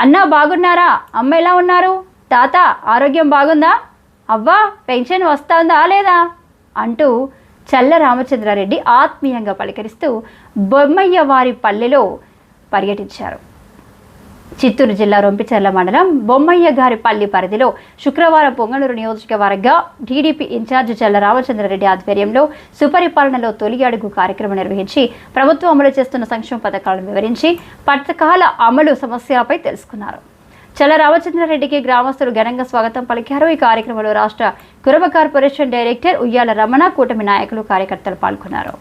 అన్నా బాగున్నారా? అమ్మ ఎలా ఉన్నారు? తాత ఆరోగ్యం బాగుందా? అవ్వా పెన్షన్ వస్తుందా లేదా? అంటూ చల్ల రామచంద్రారెడ్డి ఆత్మీయంగా పలకరిస్తూ బొమ్మయ్య వారి పల్లెలో పర్యటించారు చిత్తూరు జిల్లా రొంపిచెర్ల మండలం బొమ్మయ్య గారి పల్లి పరిధిలో శుక్రవారం పొంగనూరు నియోజకవర్గ టీడీపీ ఇన్ఛార్జి చల్ల రామచంద్రారెడ్డి ఆధ్వర్యంలో సుపరిపాలనలో తొలి అడుగు కార్యక్రమం నిర్వహించి ప్రభుత్వం అమలు చేస్తున్న సంక్షేమ పథకాలను వివరించి పథకాల అమలు సమస్యపై తెలుసుకున్నారు. చల్ల రామచంద్రారెడ్డికి గ్రామస్తులు ఘనంగా స్వాగతం పలికారు. ఈ కార్యక్రమంలో రాష్ట్ర కురవ కార్పొరేషన్ డైరెక్టర్ ఉయ్యాల రమణ కూటమి నాయకులు కార్యకర్తలు పాల్గొన్నారు.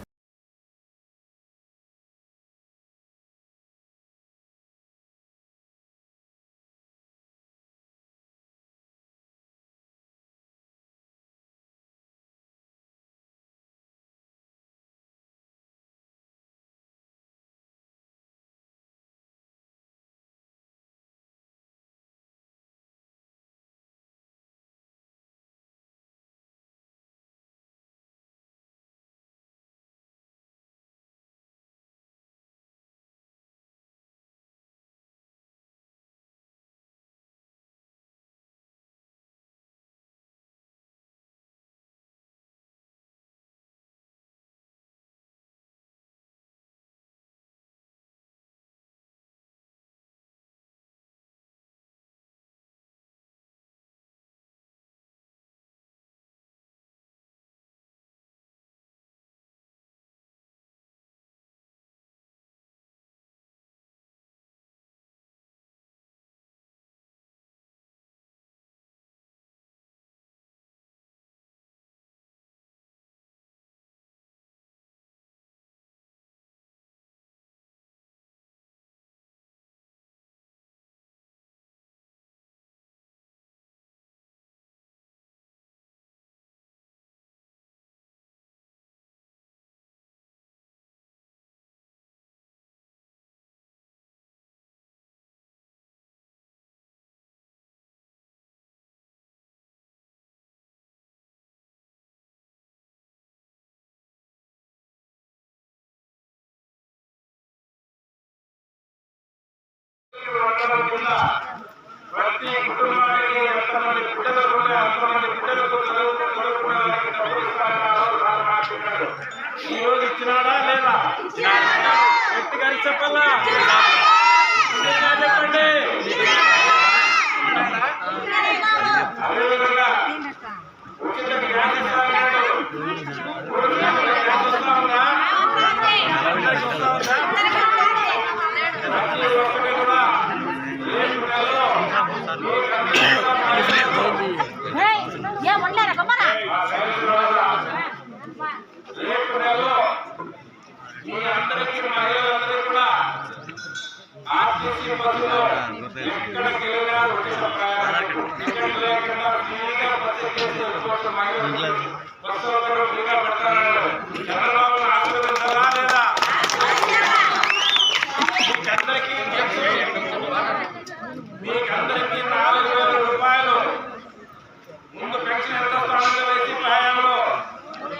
ప్రతి కుటుంబానికి ఎంతమంది బిడ్డలు ఉంటే అంతమంది బిడ్డలకు ఈ రోజు ఇచ్చినాడా లేదా? గట్టిగా చెప్పాలా?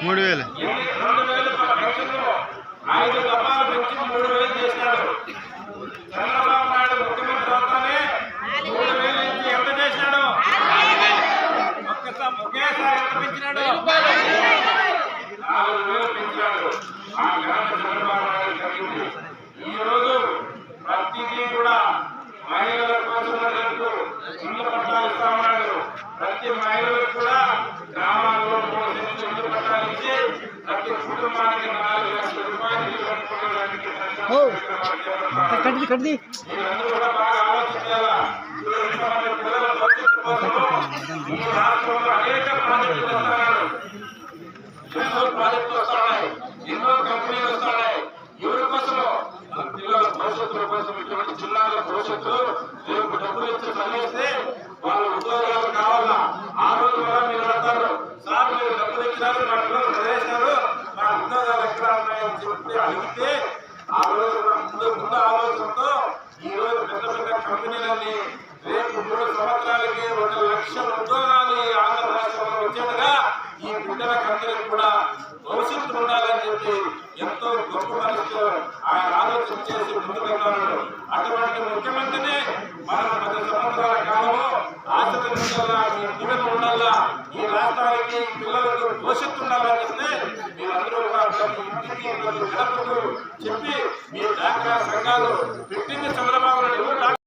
మూడు వేలు. ఐదు దఫాలు పెంచి మూడు వేలు చేశాడు చంద్రబాబు నాయుడు ముఖ్యమంత్రి అవుతానే మూడు వేలు నుంచి ఎంత చేశాడు ఒక్కసారి ఒకేసారి ఎంత పెంచినాడు నాలుగు వేలు పెంచినాడు ఆ ఘనత ఈ రోజు ప్రతిదీ కూడా మహిళల కోసం రేపు పట్టాలు ఇస్తా ప్రతి మహిళలకు కూడా గ్రామాల్లో మూడు పట్టాలు ఇచ్చి ప్రతి కుటుంబానికి నాలుగు లక్షల రూపాయలు ఇల్లు కట్టుకోవడానికి ఇచ్చారు నా పిల్లలు చదివేశారు మా ఉద్యోగాలు ఎక్కడ ఉన్నాయని చెప్పి అడిగితే ఆ రోజు ముందు ముందు ఆలోచనతో ఈ రోజు పెద్ద పెద్ద కంపెనీలన్నీ రేపు మూడు సంవత్సరాలకి ఒక లక్ష ఉద్యోగాలు ఆంధ్రప్రదేశ్లో ఆంధ్ర రాష్ట్రంలో వచ్చేట్టుగా ఈ బిడ్డలకు కూడా భవిష్యత్తు ఉండాలని చెప్పి ఎంతో గొప్ప మనసుతో భవిష్యత్తు ఉండాలని చెప్తే మీరందరూ కూడా చెప్పి మీ డాక్టర్ సంఘాలు పెట్టింది చంద్రబాబు నాయుడు.